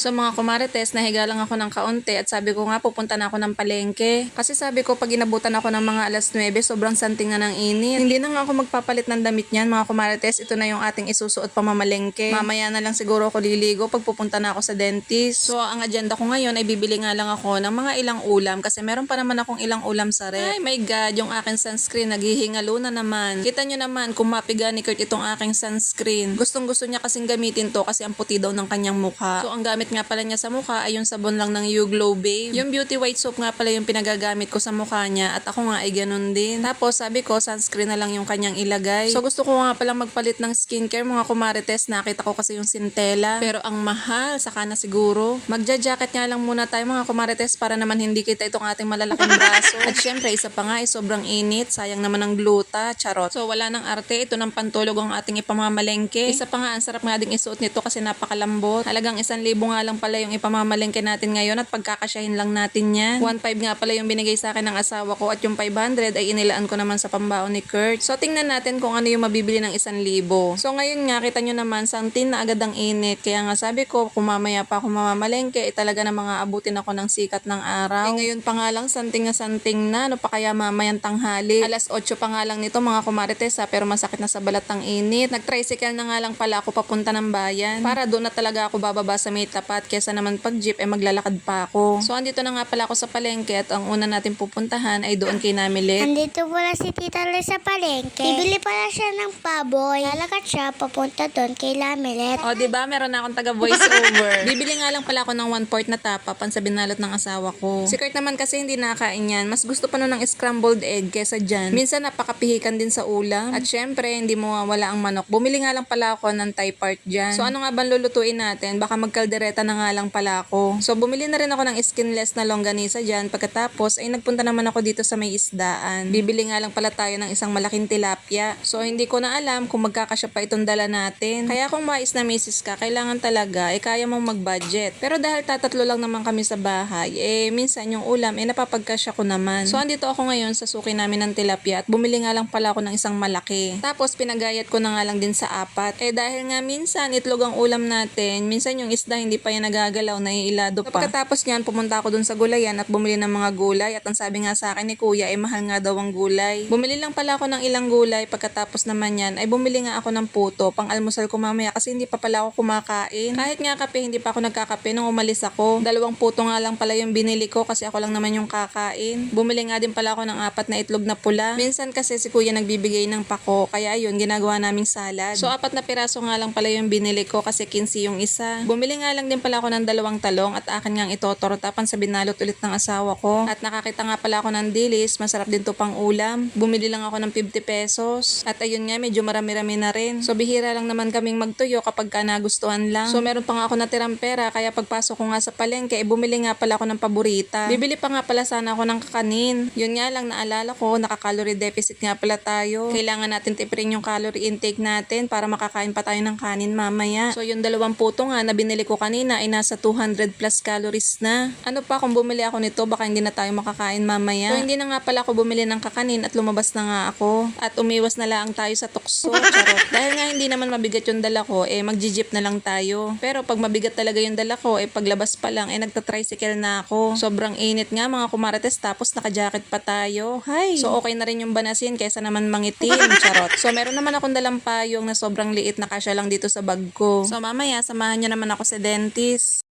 So mga kumarites, nahiga lang ako ng kaunti at sabi ko nga pupunta na ako ng palengke. Kasi sabi ko pag inabutan ako ng mga alas 9, sobrang santing na ng init. Hindi na nga ako magpapalit ng damit niyan mga kumarites. Ito na yung ating isusuot pamamalengke. Mamaya na lang siguro ako liligo pag pupunta na ako sa dentist. So ang agenda ko ngayon ay bibili nga lang ako ng mga ilang ulam kasi meron pa naman akong ilang ulam sa ref. Ay my god, yung aking sunscreen naghihingalo na naman. Kita nyo naman kung mapiga ni Kurt itong aking sunscreen. Gustong gusto niya kasing gamitin to kasi ang puti daw ng kanyang mukha. So ang gamit nga pala niya sa mukha ay yung sabon lang ng You Glow Babe. Yung beauty white soap nga pala yung pinagagamit ko sa mukha niya at ako nga ay ganun din. Tapos sabi ko sunscreen na lang yung kanyang ilagay. So gusto ko nga palang magpalit ng skincare mga kumarites. Nakita ko kasi yung Sintela. Pero ang mahal, saka na siguro. Magja-jacket nga lang muna tayo mga kumarites para naman hindi kita itong ating malalaking braso. At syempre, isa pa nga ay sobrang init. Sayang naman ang gluta. Charot. So wala nang arte. Ito ng pantulog ang ating ipamamalengke. Isa pa nga, ang sarap nga ding isuot nito kasi napakalambot. Halagang isang libo nga lang pala yung ipamamalengke natin ngayon at pagkakasyahin lang natin yan. 1.5 nga pala yung binigay sa akin ng asawa ko at yung 500 ay inilaan ko naman sa pambaon ni Kurt. So tingnan natin kung ano yung mabibili ng isang libo. So ngayon nga, kita nyo naman, santin na agad ang init. Kaya nga sabi ko, kung mamaya pa ako mamamalengke, eh, talaga na mga abutin ako ng sikat ng araw. Eh ngayon pa nga lang, santing na santing na. Ano pa kaya mamayang tanghali? Alas 8 pa nga lang nito mga kumarites ha, pero masakit na sa balat ng init. Nag-tricycle na nga lang pala ako papunta ng bayan. Para doon na talaga ako bababa sa may tapat kesa naman pag jeep eh maglalakad pa ako. So andito na nga pala ako sa palengke at ang una natin pupuntahan ay doon kay Namilit. Andito pala si Tita Liz sa palengke. Bibili pala siya ng paboy. Lalakad siya papunta doon kay Lamilet. O, di ba? Meron na akong taga voiceover. Bibili nga lang pala ako ng one port na tapa pansabinalot ng asawa ko. Si Kurt naman kasi hindi nakain yan. Mas gusto pa nun ng scrambled egg kesa dyan. Minsan napakapihikan din sa ulam. At syempre, hindi mo wala ang manok. Bumili nga lang pala ako ng Thai part dyan. So ano nga ba lulutuin natin? Baka magkaldereta na nga lang pala ako. So bumili na rin ako ng skinless na longganisa dyan. Pagkatapos ay nagpunta naman ako dito sa may isdaan. Bibili nga lang pala tayo ng isang malaking tilapia. So hindi ko na alam kung magkakasya pa itong dala natin. Kaya kung mais na misis ka, kailangan talaga eh kaya mong mag-budget. Pero dahil tatatlo lang naman kami sa bahay, eh minsan yung ulam eh napapagkasya ko naman. So andito ako ngayon sa suki namin ng tilapia at bumili nga lang pala ako ng isang malaki. Tapos pinagayat ko na nga lang din sa apat. Eh dahil nga minsan itlog ang ulam natin, minsan yung isda hindi pa yan nagagalaw, naiilado pa. Pagkatapos niyan, pumunta ako dun sa gulayan at bumili ng mga gulay at ang sabi nga sa akin ni kuya ay mahal nga daw ang gulay. Bumili lang pala ako ng ilang gulay pagkatapos naman yan ay bumili nga ako ng puto pang almusal ko mamaya kasi hindi pa pala ako kumakain. Kahit nga kape, hindi pa ako nagkakape nung umalis ako. Dalawang puto nga lang pala yung binili ko kasi ako lang naman yung kakain. Bumili nga din pala ako ng apat na itlog na pula. Minsan kasi si kuya nagbibigay ng pako kaya ayun ginagawa naming salad. So apat na piraso nga lang pala yung binili ko kasi 15 yung isa. Bumili nga lang din pala ako ng dalawang talong at akin ngang itotortapan sa binalot ulit ng asawa ko. At nakakita nga pala ako ng dilis, masarap din to pang ulam. Bumili lang ako ng 50 pesos. At ayun nga, medyo marami-rami na rin. So bihira lang naman kaming magtuyo kapag ka nagustuhan lang. So meron pa nga ako natirang pera kaya pagpasok ko nga sa palengke, eh, bumili nga pala ako ng paborita. Bibili pa nga pala sana ako ng kakanin. Yun nga lang naalala ko, naka-calorie deficit nga pala tayo. Kailangan natin tipirin yung calorie intake natin para makakain pa tayo ng kanin mamaya. So yung dalawang puto nga na binili ko kanina ay nasa 200 plus calories na. Ano pa kung bumili ako nito baka hindi na tayo makakain mamaya. So hindi na nga pala ako bumili ng kakanin at lumabas na nga ako. At umiwas na lang tayo sa tukso. Charot. Dahil nga hindi naman mabigat yung dala ko, eh magji-jeep na lang tayo. Pero pag mabigat talaga yung dala ko, eh paglabas pa lang, eh nagta-tricycle na ako. Sobrang init nga mga kumarates tapos naka-jacket pa tayo. Hay! So okay na rin yung banasin kaysa naman mangitim. Charot. So meron naman akong dalang payong na sobrang liit na kasya lang dito sa bag ko. So mamaya, samahan niyo naman ako sa dentist.